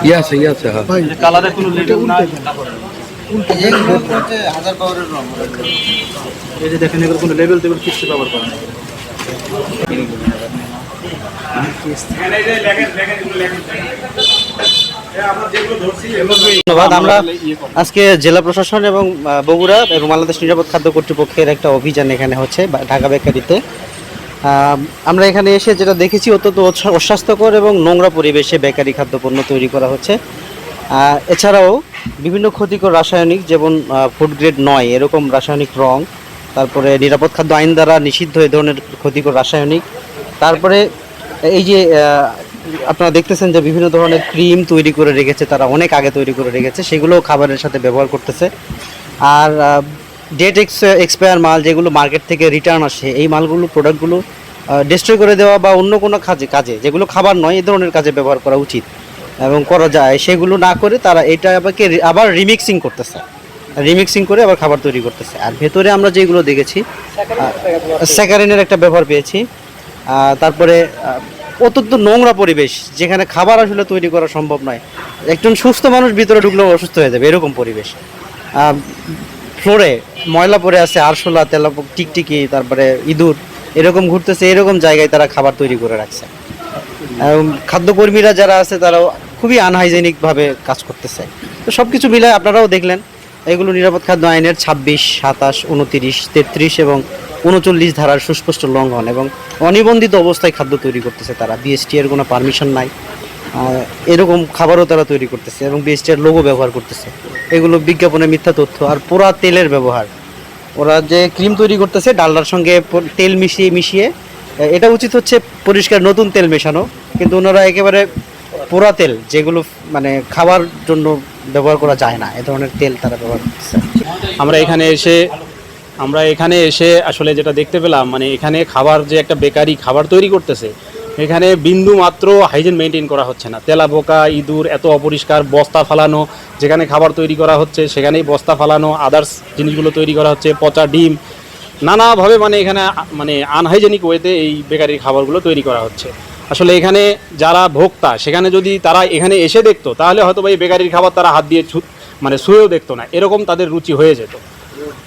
ইয়ে ইয়ে আছে হ্যাঁ কালারে কোনো লেবেল না। হাজার পাওয়ারের রং এই যে দেখেন এগুলো কোনো লেবেল টেবিল কিছু ব্যবহার করে না ধন্যবাদ। আমরা আজকে জেলা প্রশাসন এবং বগুড়া এবং বাংলাদেশ নিরাপদ খাদ্য কর্তৃপক্ষের একটা অভিযান এখানে হচ্ছে ঢাকা বেকারিতে আমরা এখানে এসে যেটা দেখেছি, অত্যন্ত অস্বাস্থ্যকর এবং নোংরা পরিবেশে বেকারি খাদ্যপণ্য তৈরি করা হচ্ছে। এছাড়াও বিভিন্ন ক্ষতিকর রাসায়নিক, যেমন ফুড গ্রেড নয়, এরকম রাসায়নিক রং, তারপরে নিরাপদ খাদ্য আইন দ্বারা নিষিদ্ধ এ ধরনের ক্ষতিকর রাসায়নিক, তারপরে এই যে আপনারা দেখতেছেন যে বিভিন্ন ধরনের ক্রিম তৈরি করে রেখেছে, তারা অনেক আগে তৈরি করে রেখেছে সেগুলো খাবারের সাথে ব্যবহার করতেছে। আর ডেট এক্স এক্সপায়ার মাল যেগুলো মার্কেট থেকে রিটার্ন আসে, এই মালগুলো প্রোডাক্টগুলো ডিস্ট্রয় করে দেওয়া বা অন্য কোনো কাজে কাজে, যেগুলো খাবার নয়, এই ধরনের কাজে ব্যবহার করা উচিত। এবং করা যায়, সেগুলো না করে তারা এটা আবারকে আবার রিমিক্সিং করতেছে। রিমিক্সিং করে আবার খাবার তৈরি করতেছে। আর ভেতরে আমরা যেগুলো দেখেছি স্যাকারিনের একটা ব্যবহার পেয়েছি। তারপরে অত্যন্ত নোংরা পরিবেশ, যেখানে খাবার আসলে তৈরি করা সম্ভব নয়। একজন সুস্থ মানুষ ভিতরে ঢুকলেও অসুস্থ হয়ে যাবে, এরকম পরিবেশ। ফ্লোরে ময়লা পড়ে আছে, আরশোলা তেলা টিকটিকি, তারপরে ইঁদুর, এরকম ঘুরতেছে, এরকম জায়গায় তারা খাবার তৈরি করে রাখছে। খাদ্যকর্মীরা যারা আছে, তারাও খুবই আনহাইজেনিকভাবে কাজ করতেছে। তো সব কিছু মিলে আপনারাও দেখলেন, এগুলো নিরাপদ খাদ্য আইনের ছাব্বিশ, সাতাশ, উনতিরিশ, তেত্রিশ এবং উনচল্লিশ ধারার সুস্পষ্ট লঙ্ঘন এবং অনিবন্ধিত অবস্থায় খাদ্য তৈরি করতেছে তারা। বিএসটি এর কোনো পারমিশন নাই। এরকম খাবারও তারা তৈরি করতেছে এবং বিএসটি এর লোগো ব্যবহার করতেছে। এগুলো বিজ্ঞাপনে মিথ্যা তথ্য আর পোড়া তেলের ব্যবহার। ওরা যে ক্রিম তৈরি করতেছে, ডালডার সঙ্গে তেল মিশিয়ে মিশিয়ে এটা উচিত হচ্ছে পরিষ্কার নতুন তেল মেশানো, কিন্তু ওনারা একেবারে পোড়া তেল, যেগুলো মানে খাওয়ার জন্য ব্যবহার করা যায় না, এ ধরনের তেল তারা ব্যবহার করতেছে। আমরা এখানে এসে আমরা এখানে এসে আসলে যেটা দেখতে পেলাম মানে এখানে খাবার যে একটা বেকারি খাবার তৈরি করতেছে, এখানে বিন্দু মাত্র হাইজেন মেনটেন করা হচ্ছে না। তেলা পোকা ইঁদুর, এত অপরিষ্কার, বস্তা ফালানো, যেখানে খাবার তৈরি করা হচ্ছে সেখানেই বস্তা ফালানো আদার্স জিনিসগুলো তৈরি করা হচ্ছে, পচা ডিম। নানাভাবে মানে এখানে মানে আনহাইজেনিক ওয়েতে এই বেকারির খাবারগুলো তৈরি করা হচ্ছে। আসলে এখানে যারা ভোক্তা, সেখানে যদি তারা এখানে এসে দেখতো, তাহলে হয়তো বা এই বেকারির খাবার তারা হাত দিয়ে মানে শুয়েও দেখতো না। এরকম তাদের রুচি হয়ে যেত।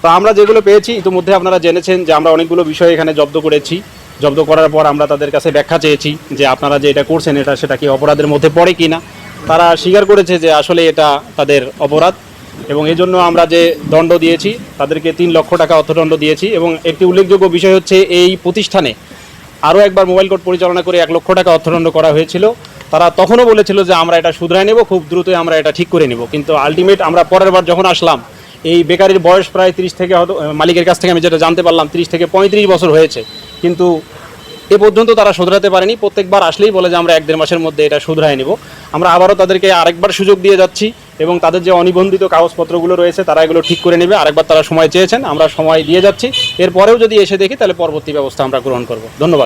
তো আমরা যেগুলো পেয়েছি, ইতিমধ্যে আপনারা জেনেছেন যে আমরা অনেকগুলো বিষয় এখানে জব্দ করেছি। জব্দ করার পর আমরা তাদের কাছে ব্যাখ্যা চেয়েছি যে আপনারা যে এটা করছেন, এটা সেটা কি অপরাধের মধ্যে পড়ে কি না তারা স্বীকার করেছে যে আসলে এটা তাদের অপরাধ এবং এই জন্য আমরা যে দণ্ড দিয়েছি, তাদেরকে তিন লক্ষ টাকা অর্থদণ্ড দিয়েছি এবং একটি উল্লেখযোগ্য বিষয় হচ্ছে, এই প্রতিষ্ঠানে আরও একবার মোবাইল কোর্ট পরিচালনা করে এক লক্ষ টাকা অর্থদণ্ড করা হয়েছিল। তারা তখনও বলেছিল যে আমরা এটা শুধরাই নেব, খুব দ্রুতই আমরা এটা ঠিক করে নেব। কিন্তু আলটিমেট আমরা পরের বার যখন আসলাম এই বেকারির বয়স প্রায় তিরিশ থেকে হয়তো মালিকের কাছ থেকে আমি যেটা জানতে পারলাম, তিরিশ থেকে পঁয়ত্রিশ বছর হয়েছে। কিন্তু এ পর্যন্ত তারা শুধরাতে পারেনি। প্রত্যেকবার আসলেই বলে যে আমরা এক দেড় মাসের মধ্যে এটা শুধরাই নেব। আমরা আবারও তাদেরকে আরেকবার সুযোগ দিয়ে যাচ্ছি এবং তাদের যে অনিবন্ধিত কাগজপত্রগুলো রয়েছে, তারা এগুলো ঠিক করে নেবে। আরেকবার তারা সময় চেয়েছেন, আমরা সময় দিয়ে যাচ্ছি। এরপরেও যদি এসে দেখি, তাহলে পরবর্তী ব্যবস্থা আমরা গ্রহণ করব। ধন্যবাদ।